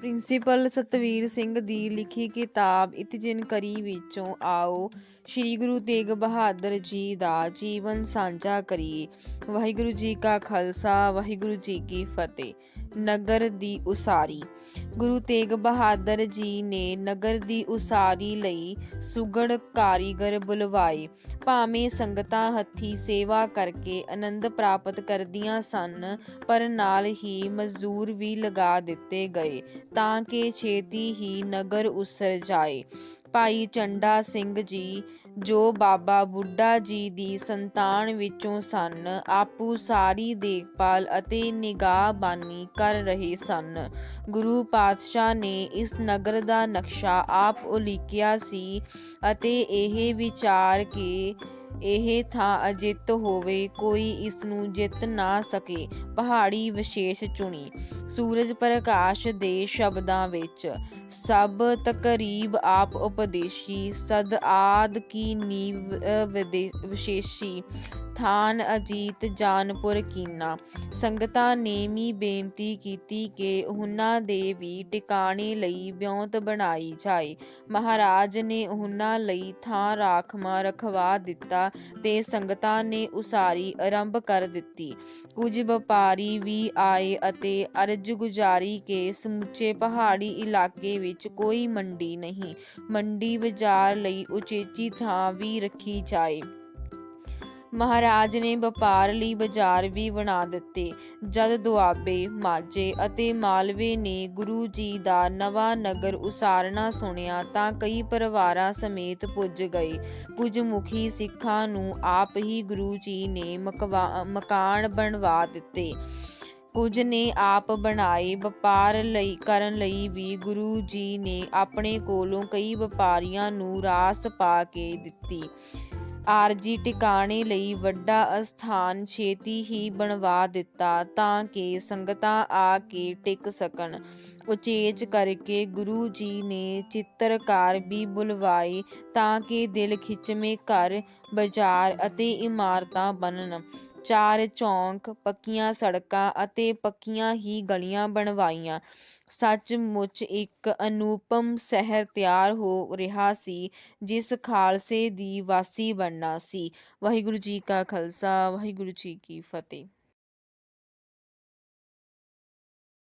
Principal Satveer Singh ਦੀ ਲਿਖੀ ਕਿਤਾਬ ਇਤਿਜਨ ਕਰੀ ਵਿੱਚੋਂ ਆਓ। ਸ੍ਰੀ ਗੁਰੂ ਤੇਗ ਬਹਾਦਰ ਜੀ ਦਾ ਜੀਵਨ ਸਾਂਝਾ ਕਰੀਏ। ਵਾਹਿਗੁਰੂ ਜੀ ਕਾ ਖਾਲਸਾ, ਵਾਹਿਗੁਰੂ ਜੀ ਕੀ ਫਤਿਹ। ਨਗਰ ਦੀ ਉਸਾਰੀ। ਗੁਰੂ ਤੇਗ ਬਹਾਦਰ ਜੀ ਨੇ ਨਗਰ ਦੀ ਉਸਾਰੀ ਲਈ ਸੁਗੜ ਕਾਰੀਗਰ ਬੁਲਵਾਏ। ਭਾਵੇਂ ਸੰਗਤਾਂ ਹੱਥੀ ਸੇਵਾ ਕਰਕੇ ਆਨੰਦ ਪ੍ਰਾਪਤ ਕਰਦੀਆਂ ਸਨ, ਪਰ ਨਾਲ ਹੀ ਮਜ਼ਦੂਰ ਵੀ ਲਗਾ ਦਿੱਤੇ ਗਏ, ਤਾਂ ਕਿ ਛੇਤੀ ਹੀ ਨਗਰ ਉਸਰ ਜਾਏ। ਭਾਈ ਚੰਡਾ ਸਿੰਘ ਜੀ, ਜੋ ਬਾਬਾ ਬੁੱਢਾ ਜੀ ਦੀ ਸੰਤਾਨ ਵਿੱਚੋਂ ਸਨ, ਆਪੂ ਸਾਰੀ ਦੇਖਭਾਲ ਅਤੇ ਨਿਗਾਹਬਾਨੀ ਕਰ ਰਹੇ ਸਨ। ਗੁਰੂ ਪਾਤਸ਼ਾਹ ਨੇ ਇਸ ਨਗਰ ਦਾ ਨਕਸ਼ਾ ਆਪ ਉਲੀਕਿਆ ਸੀ ਅਤੇ ਇਹ ਵਿਚਾਰ ਕੇ ਇਹ ਥਾਂ ਅਜਿੱਤ ਹੋਵੇ, ਕੋਈ ਇਸ ਨੂੰ ਜਿੱਤ ਨਾ ਸਕੇ। ਪਹਾੜੀ ਵਿਸ਼ੇਸ਼ ਚੁਣੀ। ਸੂਰਜ ਪ੍ਰਕਾਸ਼ ਦੇ ਸ਼ਬਦਾਂ ਵਿੱਚ, ਸਭ ਤਕਰੀਬ ਆਪ ਉਪਦੇਸ਼ੀ, ਸਦ ਆਦ ਕੀ ਨੀਵ ਵਿਸ਼ੇਸ਼ੀ, ਥਾਨ ਅਜੀਤ ਜਾਨਪੁਰ ਕੀਨਾ। ਸੰਗਤਾਂ ਨੇ ਵੀ ਬੇਨਤੀ ਕੀਤੀ ਕਿ ਉਹਨਾਂ ਦੇ ਵੀ ਟਿਕਾਣੇ ਲਈ ਵਿਉਂਤ ਬਣਾਈ ਜਾਏ। ਮਹਾਰਾਜ ਨੇ ਉਹਨਾਂ ਲਈ ਥਾਂ ਰਾਖਵਾਂ ਰਖਵਾ ਦਿੱਤਾ ਤੇ ਸੰਗਤਾਂ ਨੇ ਉਸਾਰੀ ਆਰੰਭ ਕਰ ਦਿੱਤੀ। ਕੁਝ ਵਪਾਰ ਵੀ ਆਏ ਅਤੇ ਅਰਜ਼ ਗੁਜ਼ਾਰੀ ਕਿ ਸਮੁੱਚੇ ਪਹਾੜੀ ਇਲਾਕੇ ਵਿੱਚ ਕੋਈ ਮੰਡੀ ਨਹੀਂ। ਮੰਡੀ ਬਾਜ਼ਾਰ ਲਈ ਉਚੇਚੀ ਥਾਂ ਵੀ ਰੱਖੀ ਜਾਏ। ਮਹਾਰਾਜ ਨੇ ਵਪਾਰ ਲਈ ਬਾਜ਼ਾਰ ਵੀ ਬਣਾ ਦਿੱਤੇ। ਜਦ ਦੁਆਬੇ, ਮਾਝੇ ਅਤੇ ਮਾਲਵੇ ਨੇ ਗੁਰੂ ਜੀ ਦਾ ਨਵਾਂ ਨਗਰ ਉਸਾਰਨਾ ਸੁਣਿਆ ਤਾਂ ਕਈ ਪਰਿਵਾਰਾਂ ਸਮੇਤ ਪੁੱਜ ਗਏ। ਕੁਝ ਮੁਖੀ ਸਿੱਖਾਂ ਨੂੰ ਆਪ ਹੀ ਗੁਰੂ ਜੀ ਨੇ ਮਕਵਾ- ਮਕਾਨ ਬਣਵਾ ਦਿੱਤੇ। ਕੁਝ ਨੇ ਆਪ ਬਣਾਏ ਵਪਾਰ ਲਈ, ਕਰਨ ਲਈ ਵੀ ਗੁਰੂ ਜੀ ਨੇ ਆਪਣੇ ਕੋਲੋਂ ਕਈ ਵਪਾਰੀਆਂ ਨੂੰ ਰਾਸ ਪਾ ਕੇ ਦਿੱਤੀ। ਆਰਜੀ ਟਿਕਾਣੇ ਲਈ ਵੱਡਾ ਅਸਥਾਨ ਛੇਤੀ ਹੀ ਬਣਵਾ ਦਿੱਤਾ ਤਾਂ ਕਿ ਸੰਗਤਾਂ ਆ ਕੇ ਟਿਕ ਸਕਣ। ਉਚੇਚ ਕਰਕੇ ਗੁਰੂ ਜੀ ਨੇ ਚਿੱਤਰਕਾਰ ਵੀ ਬੁਲਵਾਏ ਤਾਂ ਕਿ ਦਿਲ ਖਿੱਚਵੇਂ ਘਰ, ਬਾਜ਼ਾਰ ਅਤੇ ਇਮਾਰਤਾਂ ਬਣਨ। ਚਾਰ ਚੌਂਕ, ਪੱਕੀਆਂ ਸੜਕਾਂ ਅਤੇ ਪੱਕੀਆਂ ਹੀ ਗਲੀਆਂ ਬਣਵਾਈਆਂ। ਸੱਚਮੁੱਚ ਇੱਕ ਅਨੂਪਮ ਸ਼ਹਿਰ ਤਿਆਰ ਹੋ ਰਿਹਾ ਸੀ, ਜਿਸ ਖਾਲਸੇ ਦੀ ਵਾਸੀ ਬਣਨਾ ਸੀ। ਵਾਹਿਗੁਰੂ ਜੀ ਕਾ ਖਾਲਸਾ, ਵਾਹਿਗੁਰੂ ਜੀ ਕੀ ਫਤਿਹ।